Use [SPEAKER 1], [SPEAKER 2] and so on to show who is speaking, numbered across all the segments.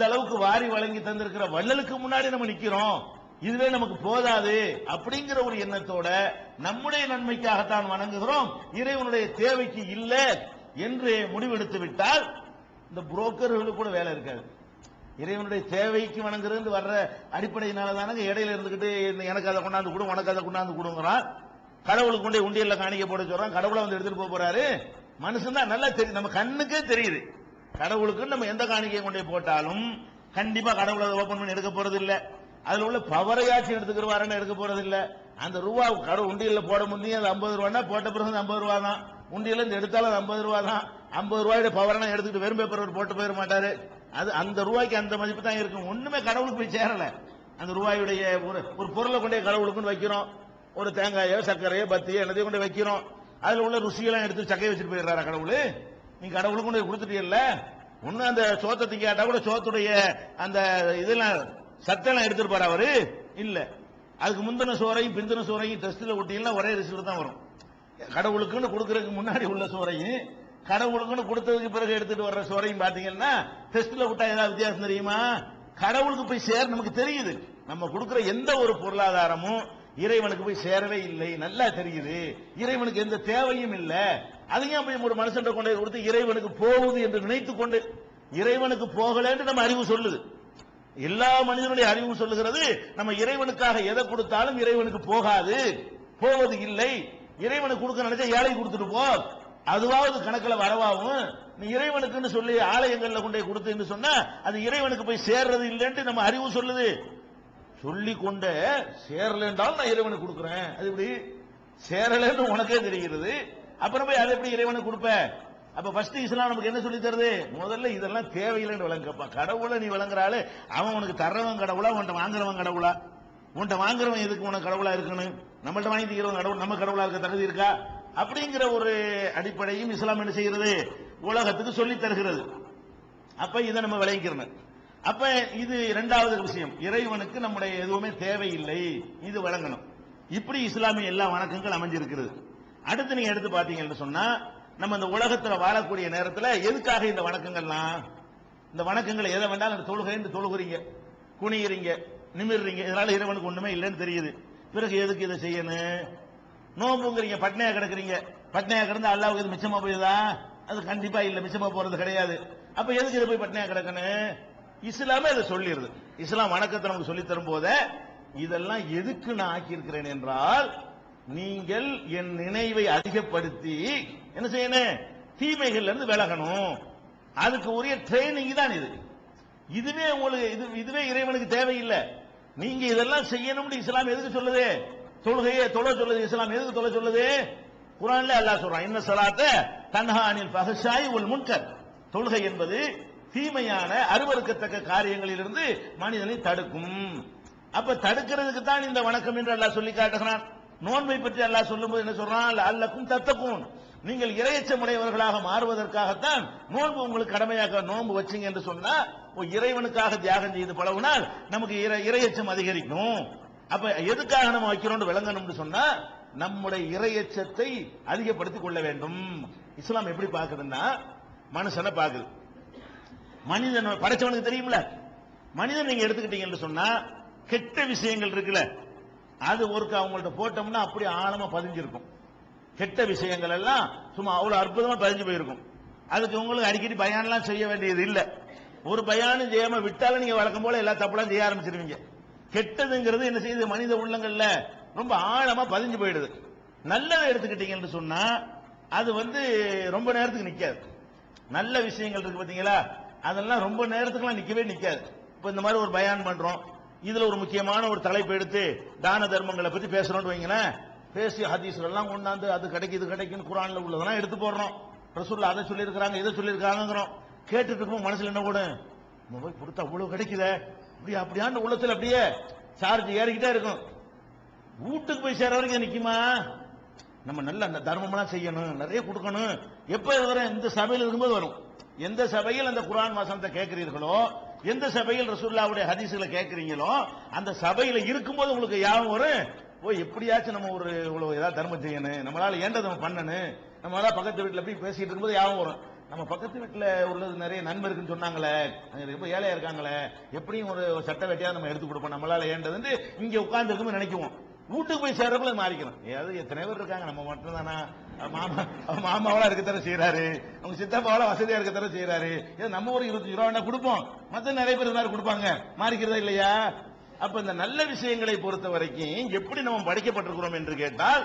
[SPEAKER 1] இந்த அளவுக்கு வாரி வழங்கி தந்திருக்கிற வள்ளலுக்கு முன்னாடி நம்ம நிக்கிறோம். இதுவே நமக்கு போதாது அப்படிங்கிற ஒரு எண்ணத்தோட நம்முடைய நன்மைக்காகத்தான் வணங்குகிறோம். இறைவனுடைய தேவைக்கு இல்லை என்று முடிவெடுத்து விட்டால் இந்த புரோக்கர்களுக்கு கூட வேலை இருக்காது. இறைவனுடைய தேவைக்கு வணங்குறது வர்ற அடிப்படையினால தானங்க இடையில இருந்துகிட்டு இந்த எனக்கு அதை கொண்டாந்து கொடு உனக்கு அதை கொண்டாந்து கொடுங்கிறான். கடவுளுக்கு கொண்டே உண்டியல்ல காணிக்க போட சொல்றான். கடவுளை வந்து எடுத்துட்டு போக போறாரு. மனுஷன் தான் நல்லா தெரியும். நம்ம கண்ணுக்கே தெரியுது. கடவுளுக்கு நம்ம எந்த காணிக்கையை கொண்டே போட்டாலும் கண்டிப்பா கடவுளை ஓபன் பண்ணி எடுக்க போறது இல்ல அதுல உள்ள பவரையாச்சும் எடுத்துக்கிறவாருன்னு எடுக்க போறது இல்ல அந்த ரூபா கடவுள் உண்டியில் போட முடியும் அது ஐம்பது ரூபான்னா போட்ட பிறகு ஐம்பது ரூபா தான் உண்டியில இருந்து எடுத்தாலும் ஐம்பது ரூபா தான் ஐம்பது ரூபாயோட பவரெல்லாம் எடுத்துக்கிட்டு வெறும் பேப்பர் போட்டு போயிட மாட்டாரு. அது அந்த ரூபாய்க்கு அந்த மதிப்பு தான் இருக்கும். ஒண்ணுமே கடவுளுக்கு போய் சேரல. அந்த ரூபாயுடைய ஒரு ஒரு பொருளை கொண்டே கடவுளுக்குன்னு வைக்கிறோம். ஒரு தேங்காயோ சர்க்கரையோ பத்தியோ என்னதையும் கொண்டு வைக்கிறோம். அதுல உள்ள ருசியெல்லாம் எடுத்து சக்கையை வச்சுட்டு போயிடுறாரு கடவுள்? நீ கடவுளுக்கு கொண்டு கொடுத்துட்டீல்ல ஒன்னும் அந்த சோத்தை திங்காட்டா கூட சோத்துடைய அந்த இதெல்லாம் சத்தெல்லாம் எடுத்துருப்பார் அவரு? இல்ல. அதுக்கு முந்தின சோறையும் பிந்தின சோறையும் டெஸ்ட்ல ஒட்டியெல்லாம் ஒரே ரிசல்ட் தான் வரும். கடவுளுக்குன்னு கொடுக்கறதுக்கு முன்னாடி உள்ள சோறையும் கடவுளுக்குன்னு கொடுத்ததுக்கு பிறகு எடுத்துட்டு வர்ற சோறையும் பாத்தீங்கன்னா டெஸ்ட்ல விட்டா ஏதாவது வித்தியாசம் தெரியுமா? கடவுளுக்கு போய் சேர நமக்கு தெரியுது. நம்ம கொடுக்கிற எந்த ஒரு பொருளாதாரமும் இறைவனுக்கு போய் சேரவே இல்லை. நல்லா தெரியுது. இறைவனுக்கு எந்த தேவையும் இல்லை. அதையும் போய் ஒரு மனுஷன் கொண்டு கொடுத்து இறைவனுக்கு போகுது என்று நினைத்துக் கொண்டு இறைவனுக்கு போகலன்னு நம்ம அறிவு சொல்லுது. எல்லா மனிதனுடைய அறிவு சொல்லுகிறது நம்ம இறைவனுக்காக எதை கொடுத்தாலும் இறைவனுக்கு போகாது போவது இல்லை. இறைவனுக்கு கொடுக்க நினைச்சா ஏழை கொடுத்துட்டு போ. அதுவாவது கணக்கில் வரவாகும் நீ இறைவனுக்குன்னு சொல்லி ஆலயங்களில் கொண்டு போய் கொடுத்துன்னு சொன்னா அது இறைவனுக்கு போய் சேர்றது இல்லைன்ட்டு நம்ம அறிவு சொல்லுது. சொல்லி கொண்ட சேரல என்றால் நான் இறைவனுக்கு கொடுக்குறேன். அது இப்படி சேரலன்னு உனக்கே தெரிகிறது. அப்புறம் போய் அதை எப்படி இறைவனுக்கு கொடுப்ப? அப்ப ஃபர்ஸ்ட் இஸ்லாம் நமக்கு என்ன சொல்லி தருது? முதல்ல இதெல்லாம் தேவையில்லைன்னு விளங்கப்பா கடவுளை நீ விளங்குறாள் அவன் உனக்கு தர்றவன் கடவுளா உன்ட்ட வாங்குறவன் கடவுளா? உன்ட்ட வாங்குறவன் எதுக்கு உனக்கு கடவுளா இருக்கணும் நம்மள்ட்ட வாங்கி தீக்கிறவன் கடவுள் நம்ம கடவுளா இருக்க தகுதி இருக்கா? அப்படிங்கிற ஒரு அடிப்படையும் இஸ்லாம் என்ன செய்கிறது? உலகத்துக்கு சொல்லி தருகிறது. அப்ப இதை நம்ம விளைவிக்கிறோம் அப்ப இது இரண்டாவது விஷயம். இறைவனுக்கு நம்முடைய எதுவுமே தேவையில்லை. இது வழங்கணும் இப்படி இஸ்லாமிய எல்லா வணக்கங்கள் அமைஞ்சிருக்கிறது. அடுத்து நீங்க எடுத்து பாத்தீங்கன்னு சொன்னா நம்ம இந்த உலகத்துல வாழக்கூடிய நேரத்துல எதுக்காக இந்த வணக்கங்கள்லாம் இந்த வணக்கங்களை எதை வேண்டாலும் தொழுகைன்னு தொழுகிறீங்க. குனிகிறீங்க நிமிடுறீங்க இதனால இறைவனுக்கு ஒண்ணுமே இல்லைன்னு தெரியுது. பிறகு எதுக்கு இதை செய்யணும்? நோம்புங்கிறீங்க பட்னையா கிடக்குறீங்க. பட்னையா கிடந்து அல்லாவுக்கு இது மிச்சமா போயுதா அது கண்டிப்பா இல்ல மிச்சமா போறது கிடையாது. அப்ப எதுக்கு இதை போய் பட்னையா கிடக்கணும்? இஸ்லாமே அதை சொல்லிடுது இஸ்லாம் வணக்கத்தை நமக்கு சொல்லி தரும் போதே இதெல்லாம் எதுக்கு நான் ஆக்கியிருக்கிறேன் என்றால் நீங்கள் என் நினைவை அதிகப்படுத்தி என்ன செய்யணும்? தீமைகள்ல இருந்து விலகணும். அதுக்கு உரிய ட்ரைனிங் தான் இது. இதுவே உங்களுக்கு இது இதுவே இறைவனுக்கு தேவையில்லை. நீங்க இதெல்லாம் செய்யணும்னு இஸ்லாம் எதுக்கு சொல்லுது? தொழுகையே தொலை சொல்லுது. இஸ்லாம் எதுக்கு தொலை சொல்லுது? குரான்ல அல்லாஹ் சொல்றான் இன்ன சலாத்த தன்ஹானில் அனில் ஃபஹஷாய் உல் முன்கர். தொழுகை என்பது தீமையான அருவறுக்கத்தக்க காரியங்களிலிருந்து மனிதனை தடுக்கும். அப்ப தடுக்கிறதுக்கு தான் இந்த வணக்கம் என்று அல்லாஹ் சொல்லி காட்டுகிறான். நோன்பை பற்றி அல்லாஹ் சொல்லும்போது என்ன சொல்றான்? அல்லக்கும் தத்தக்கும் நீங்கள் இரையச்சமுடையவர்களாக மாறுவதற்காகத்தான் நோன்பு உங்களுக்கு கடமையாக நோன்பு வச்சீங்க என்று சொன்னா ஓ, இறைவனுக்காக தியாகம் செய்து பழகுனால் நமக்கு இறை- அதிகரிக்கும். அப்ப எதுக்காக நம்ம வைக்கிறோம்னு விளங்கணும்னு சொன்னா நம்முடைய இறையச்சத்தை அதிகப்படுத்திக் கொள்ள வேண்டும். இஸ்லாம் எப்படி பாக்குதுன்னா மனுஷனை பாக்குது மனிதன் படைச்சவனுக்கு தெரியும்ல? மனிதன் நீங்க எடுத்துக்கிட்டீங்கன்னு சொன்னா கெட்ட விஷயங்கள் இருக்குல்ல? அது ஒருக்கு அவங்கள்ட்ட போட்டோம்னா அப்படி ஆழமா பதிஞ்சிருக்கும். கெட்ட விஷயங்கள் எல்லாம் சும்மா அவ்வளவு அற்புதமா பதிஞ்சு போயிருக்கும். அதுக்கு உங்களுக்கு அடிக்கடி பயானெல்லாம் செய்ய வேண்டியது இல்லை. ஒரு பயானும் செய்யாம விட்டாலும் நீங்க வழக்கம் போல எல்லா தப்புலாம் செய்ய ஆரம்பிச்சிருவீங்க. கெட்டதுங்கிறது என்ன செய்யுது? மனித உள்ளங்கள்ல ரொம்ப ஆழமா பதிஞ்சு போயிடுது. நல்லதை எடுத்துக்கிட்டீங்கன்னு சொன்னா அது வந்து ரொம்ப நேரத்துக்கு நிக்காது. நல்ல விஷயங்கள் இருக்கு பாத்தீங்களா? அதெல்லாம் ரொம்ப நேரத்துக்குலாம் நிக்கவே நிக்காது. இப்ப இந்த மாதிரி ஒரு பயான் பண்றோம். இதுல ஒரு முக்கியமான ஒரு தலைப்பு எடுத்து தான தர்மங்களை பத்தி பேசணும்னு வைங்களேன். பேசி ஹதீஸ்ல எல்லாம் கொண்டாந்து அது கிடைக்கு இது கிடைக்கும் குரான்ல உள்ளதெல்லாம் எடுத்து போடுறோம். ரசூல்ல அதை சொல்லியிருக்கிறாங்க இதை சொல்லியிருக்காங்கிறோம் கேட்டுட்டு இருக்கும் மனசுல என்ன கூட நம்ம போய் கொடுத்தா அவ்வளவு கிடைக்குத அப்படியே அப்படியான உள்ளத்துல அப்படியே சார்ஜ் ஏறிக்கிட்டே இருக்கும். வீட்டுக்கு போய் சேர வரைக்கும் நிக்குமா? நம்ம நல்ல அந்த தர்மம்லாம் செய்யணும் நிறைய கொடுக்கணும். எப்ப வரும்? இந்த சபையில் இருக்கும்போது வரும். எந்த சபையில் அந்த குரான் வசனத்தை கேட்கிறீர்களோ எந்த சபையில் ரசூல்லாவுடைய ஹதீஸ்களை கேட்கறீங்களோ அந்த சபையில இருக்கும்போது உங்களுக்கு யாரும் வரும் ஓ எப்படியாச்சும் நம்ம ஒரு இவ்வளவு ஏதாவது தர்மம் செய்யணும் நம்மளால ஏண்டதை நம்ம பண்ணணும் நம்மளால பக்கத்து வீட்டில் போய் பேசிட்டு இருக்கும்போது யாவும் வரும் நம்ம பக்கத்து வீட்டில் உள்ளது நிறைய நண்பருக்குன்னு சொன்னாங்களே ரொம்ப ஏழையா இருக்காங்களே எப்படியும் ஒரு சட்ட வெட்டியா நம்ம எடுத்து கொடுப்போம் நம்மளால ஏண்டதுன்னு இங்கே உட்காந்துருக்கும்போது நினைக்குவோம். வீட்டுக்கு போய் சேர்றப்பல மாறிக்கணும். ஏதாவது எத்தனை பேர் இருக்காங்க. நம்ம மட்டும் தானா மாமா அவன் மாமாவெல்லாம் இருக்க செய்யறாரு அவங்க சித்தப்பாவெல்லாம் வசதியா இருக்க செய்யறாரு ஏதோ நம்ம ஒரு இருபத்தஞ்சு ரூபா வேணா கொடுப்போம். மற்ற நிறைய பேர் இருந்தாரு கொடுப்பாங்க. மாறிக்கிறதா இல்லையா? அப்ப இந்த நல்ல விஷயங்களை பொறுத்த வரைக்கும் எப்படி நம்ம படிக்கப்பட்டிருக்கிறோம் என்று கேட்டால்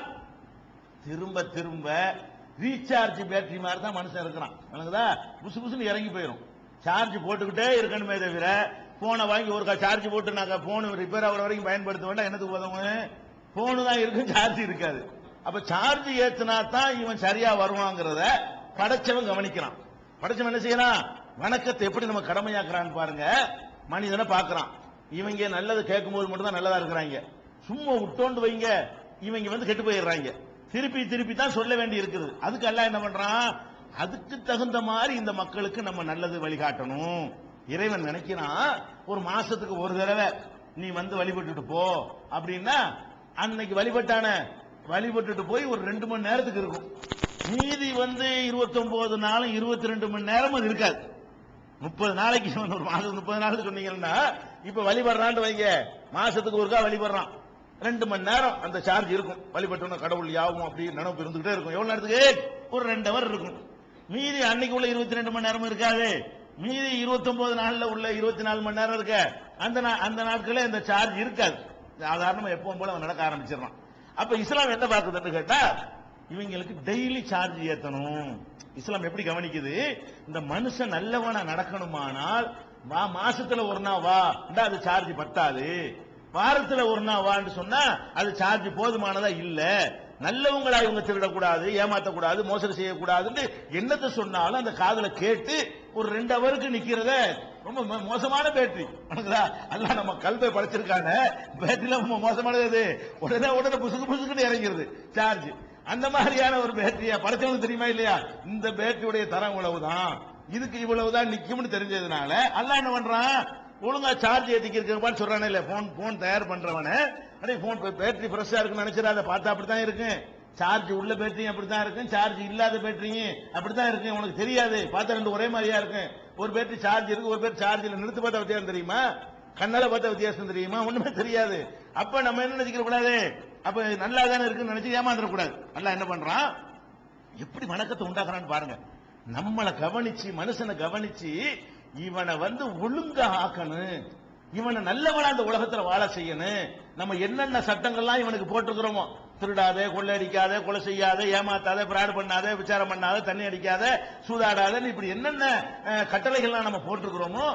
[SPEAKER 1] திரும்ப திரும்ப ரீசார்ஜ் பேட்டரி மாதிரி தான் மனுஷன் இருக்கிறான். விளங்குதா? புசு புசுன்னு இறங்கி போயிடும் சார்ஜ் போட்டுக்கிட்டே இருக்கணுமே தவிர போனை வாங்கி ஒரு சார்ஜ் போட்டு நாங்கள் போன் ரிப்பேர் ஆகிற வரைக்கும் பயன்படுத்த வேண்டாம். என்னத்துக்கு உதவும்? போனு தான் இருக்கும் சார்ஜ் இருக்காது. அப்ப சார்ஜ் ஏத்துனா தான் இவன் சரியா வருவாங்கிறத படைச்சவன் கவனிக்கிறான். படைச்சவன் என்ன செய்யறான்? வணக்கத்தை எப்படி நம்ம கடமையாக்குறான்னு பாருங்க. மனிதனை பாக்குறான் இவங்க நல்லது கேட்கும்போது மட்டும் தான் நல்லதா இருக்கிறாங்க. சும்மா விட்டோண்டு வைங்க இவங்க வந்து கெட்டு போயிடுறாங்க. திருப்பி திருப்பி தான் சொல்ல வேண்டி இருக்குது. அதுக்கு எல்லாம் என்ன பண்றான்? அதுக்கு தகுந்த மாதிரி இந்த மக்களுக்கு நம்ம நல்லது வழிகாட்டணும். இறைவன் நினைக்கிறான் ஒரு மாசத்துக்கு ஒரு தடவை நீ வந்து வழிபட்டுட்டு போ. அப்படின்னா அன்னைக்கு வழிபட்டான வழிபட்டுட்டு போய் ஒரு ரெண்டு மணி நேரத்துக்கு இருக்கும். மீதி வந்து 29 நாளும் இருபத்தி ரெண்டு மணி நேரமும் இருக்காது. முப்பது நாளைக்கு ஒரு மாசம் முப்பது நாளுக்கு சொன்னீங்கன்னா இப்ப வழிபடுறான்னு வைங்க. மாசத்துக்கு ஒருக்கா வழிபடுறான். ரெண்டு மணி நேரம் அந்த சார்ஜ் இருக்கும். வழிபட்டோம்னா கடவுள் யாவும் அப்படி நினைப்பு இருந்துகிட்டே இருக்கும். எவ்வளவு நேரத்துக்கு? ஒரு ரெண்டு ஹவர் இருக்கும். மீதி அன்னைக்கு உள்ள இருபத்தி ரெண்டு மணி நேரமும் இருக்காது. மீதி 29 நாள்ல உள்ள இருபத்தி நாலு மணி நேரம் இருக்க. அந்த நா- அந்த நாட்களே இந்த சார்ஜ் இருக்காது. சாதாரணமாக எப்பவும் போல அவன் நடக்க ஆரம்பிச்சிடறான். அப்ப இஸ்லாம் என்ன பார்க்குதுன்னு கேட்டா இவங்களுக்கு டெய்லி சார்ஜ் ஏத்தணும். இஸ்லாம் எப்படி கவனிக்குது? இந்த மனுஷன் நல்லவனா நடக்கணுமானால் வா மாசத்துல ஒரு நாள் வா அது சார்ஜ் பத்தாது. வாரத்துல ஒரு நாள் வான்னு சொன்னா அது சார்ஜ் போதுமானதா இல்ல. நல்லவங்களா இவங்க திருடக்கூடாது ஏமாத்தக்கூடாது மோசடி செய்யக்கூடாதுன்னு என்னத்தை சொன்னாலும் அந்த காதல கேட்டு ஒரு ரெண்டு அவருக்கு நிக்கிறத ரொம்ப மோசமான பேட்டரி. அல்லாஹ் நம்ம கல்வை படைச்சிருக்காங்க பேட்டரியில ரொம்ப மோசமானது உடனே உடனே புசுக்கு புசுக்குன்னு இறங்கிருது. சார்ஜ். அந்த மாதிரியான ஒரு பேட்டரியா படைச்சவனுக்கு தெரியுமா இல்லையா? இந்த பேட்டரியுடைய தரம் இவ்வளவுதான். இதுக்கு இவ்வளவுதான் நிக்கும்னு தெரிஞ்சதுனால அல்ல என்ன பண்றான்? ஒழுங்கா சார்ஜ் ஏத்திக்கிறப்பான்னு சொல்றானே இல்ல போன் போன் தயார் பண்றவனே. அடே போன் பேட்டரி ஃப்ரெஷ்ஷா இருக்குன்னு நினைச்சிடாத. பார்த்தா அப்படித்தான் இருக்கும் சார்ஜ் உள்ள பேட்டரியும் அப்படித்தான் இருக்கும் சார்ஜ் இல்லாத பேட்டரியும் அப்படித்தான் இருக்கும் உனக்கு தெரியாது. பார்த்தா ரெண்டு ஒரே மாதிரியா இருக்கும் ஒரு பேட்டரி சார்ஜ் இருக்கு ஒரு பேர் சார்ஜ் நிறுத்து பார்த்தா வித்தியாசம் தெரியுமா? கண்ணால பார்த்த வித்தியாசம் தெரியுமா? ஒண்ணுமே தெரியாது. அப்ப நம்ம என்ன நினைச்சிக்க கூடாது அப்ப நல்லா தானே இருக்குன்னு நினைச்சு ஏமாந்துட கூடாது நல்லா என்ன பண்றான்? எப்படி வணக்கத்தை உண்டாக்குறான்னு பாருங்க. நம்மளை கவனிச்சு மனுஷனை கவனிச்சு இவனை வந்து ஒழுங்கா ஆக்கணும். இவனை நல்லவனா அந்த உலகத்துல வாழ செய்யணும். நம்ம என்னென்ன சட்டங்கள்லாம் இவனுக்கு போட்டிருக்கிறோமோ திருடாதே கொள்ளையடிக்காத கொலை செய்யாத ஏமாத்தாத பிராடு பண்ணாத விசாரம் பண்ணாத தண்ணி அடிக்காத சூதாடாதன்னு இப்படி என்னென்ன கட்டளைகள்லாம் நம்ம போட்டிருக்கிறோமோ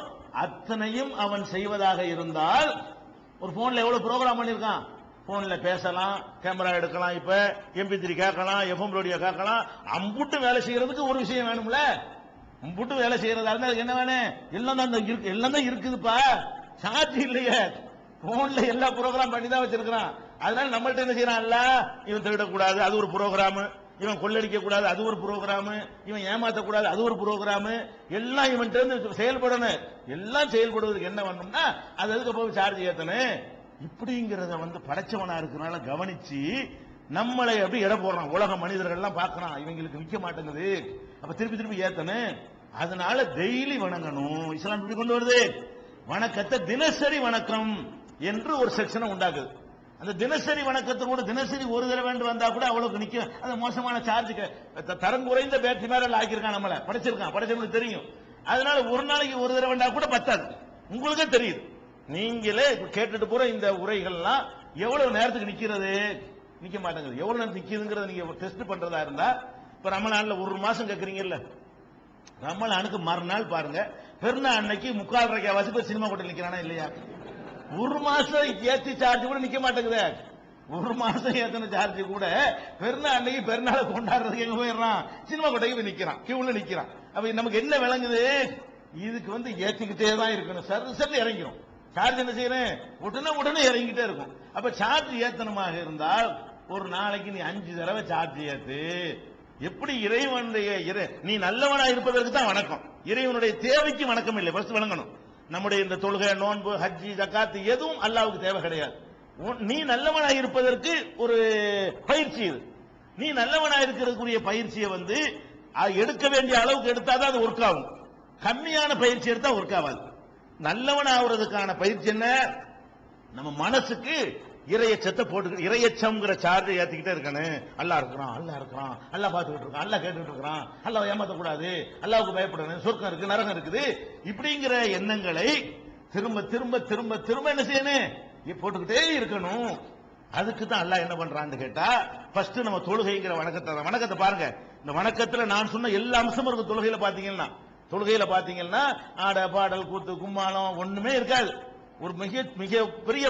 [SPEAKER 1] அத்தனையும் அவன் செய்வதாக இருந்தால் ஒரு போன்ல எவ்வளவு ப்ரோக்ராம் பண்ணியிருக்கான்? போன்ல பேசலாம் கேமரா எடுக்கலாம் இப்ப எம்பி த்ரீ கேட்கலாம் எஃப்எம் ரேடியோ கேட்கலாம் அம்புட்டு வேலை செய்யறதுக்கு ஒரு விஷயம் வேணும்ல? அம்புட்டு வேலை செய்யறதா இருந்தால் என்ன வேணும்? எல்லாம் தான் இருக்கு எல்லாம் தான் இருக்குதுப்பா. சார்ஜ் இல்லையே. போன்ல எல்லா ப்ரோக்ராம் பண்ணி தான் வச்சிருக்கிறான். அதனால நம்மள்ட்ட என்ன செய்யறான்ல? இவன் திருடக்கூடாது அது ஒரு ப்ரோக்ராம். இவன் கொள்ளடிக்க கூடாது அது ஒரு ப்ரோக்ராம். இவன் ஏமாத்தக்கூடாது அது ஒரு ப்ரோக்ராம். எல்லாம் இவன் இருந்து செயல்படணும். எல்லாம் செயல்படுவதற்கு என்ன பண்ணணும்னா அது அதுக்கு போய் சார்ஜ் ஏத்தணும். இப்படிங்கிறத வந்து படைச்சவனா இருக்கிறனால கவனிச்சு நம்மளை அப்படி இட போடுறான். உலக மனிதர்கள்லாம் பார்க்கறான். இவங்களுக்கு நிற்க மாட்டேங்குது. அப்ப திருப்பி திருப்பி ஏத்தணும். அதனால டெய்லி வணங்கணும். இஸ்லாம் இப்படி கொண்டு வருது. வணக்கத்தை தினசரி வணக்கம். என்று ஒரு செக்ஷனை உண்டாக்குது. அந்த தினசரி வணக்கத்தில் கூட தினசரி ஒரு தடவை வேண்டு வந்தா கூட அவ்வளவுக்கு நிக்கும். அந்த மோசமான சார்ஜ் தரம் குறைந்த பேட்டரி மேல ஆக்கியிருக்கான் நம்மள. படைச்சிருக்கான். படிச்சவங்களுக்கு தெரியும். அதனால ஒரு நாளைக்கு ஒரு தடவை வேண்டா கூட பத்தாது. உங்களுக்கே தெரியுது. நீங்களே கேட்டுட்டு போற இந்த உரைகள்லாம் எவ்வளவு நேரத்துக்கு நிக்கிறது? நிக்க மாட்டேங்குது. எவ்வளவு நேரம் நிக்குதுங்கிறத நீங்க டெஸ்ட் பண்றதா இருந்தா இப்ப ரமலான்ல ஒரு மாசம் கேக்குறீங்கல்ல? ரமலானுக்கு மறுநாள் பாருங்க. பெருநாள் அன்னைக்கு முக்கால் ரூபாய் வாசி சினிமா கோட்டையில் நிக்கிறானா இல்லையா? ஒரு மாசம் ஏத்தி சார்ஜ் கூட நிக்க மாட்டேங்குது. ஒரு மாசம் ஏத்தின சார்ஜ் கூட பெருநாள் அன்னைக்கு பெருநாளை கொண்டாடுறதுக்கு எங்க போயிடுறான்? சினிமா கொட்டைக்கு போய் நிக்கிறான். கியூல நிக்கிறான். அப்ப நமக்கு என்ன விளங்குது? இதுக்கு வந்து ஏத்திக்கிட்டே தான் இருக்கணும். சரி சரி இறங்கிடும் சார்ஜ் என்ன செய்யறேன் உடனே உடனே இறங்கிட்டே இருக்கும். அப்ப சார்ஜ் ஏத்தனமாக இருந்தால் ஒரு நாளைக்கு நீ அஞ்சு தடவை சார்ஜ் ஏத்து எப்படி இறைவனுடைய இறை நீ நல்லவனா இருப்பதற்கு தான் வணக்கம். இறைவனுடைய தேவைக்கு வணக்கம் இல்லை. ஃபர்ஸ்ட் வணங்கணும் நம்முடைய இந்த தொழுகை நோன்பு ஹஜ்ஜி ஜக்காத்து எதுவும் அல்லாவுக்கு தேவை கிடையாது. உன்- நீ நல்லவனாக இருப்பதற்கு ஒரு பயிற்சி இது. நீ நல்லவனாக இருக்கிறதுக்குரிய பயிற்சியை வந்து அது எடுக்க வேண்டிய அளவுக்கு எடுத்தாதான் அது ஒர்க் ஆகும். கம்மியான பயிற்சி எடுத்தா ஒர்க் ஆகாது. நல்லவன் ஆகுறதுக்கான பயிற்சி என்ன? நம்ம மனசுக்கு இரையச்சத்தை போட்டு இரையச்சம்ங்கிற சார்ஜை ஏற்றிக்கிட்டே இருக்கானு. அல்லா இருக்கிறான் அல்லா இருக்கிறான் அல்லா பார்த்துக்கிட்டு இருக்கான் அல்லா கேட்டுக்கிட்டு இருக்கிறான் அல்லா ஏமாத்த கூடாது அல்லாவுக்கு பயப்படணும் சொர்க்கம் இருக்கு நரகம் இருக்குது. இப்படிங்கிற எண்ணங்களை திரும்ப திரும்ப திரும்ப திரும்ப என்ன செய்யணும்? போட்டுக்கிட்டே இருக்கணும். அதுக்கு தான் அல்லாஹ் என்ன பண்றான்னு கேட்டா ஃபர்ஸ்ட் நம்ம தொழுகைங்கிற வணக்கத்தை வணக்கத்தை பாருங்க. இந்த வணக்கத்துல நான் சொன்ன எல்லா அம்சமும் இருக்கும் தொழுகையில பாத்தீங்கன்னா தொழுகையில பாத்தீங்கன்னா ஆட பாடல் கூத்து கும்மாளம் ஒண்ணுமே இருக்காது. ஒரு மிக மிக பெரிய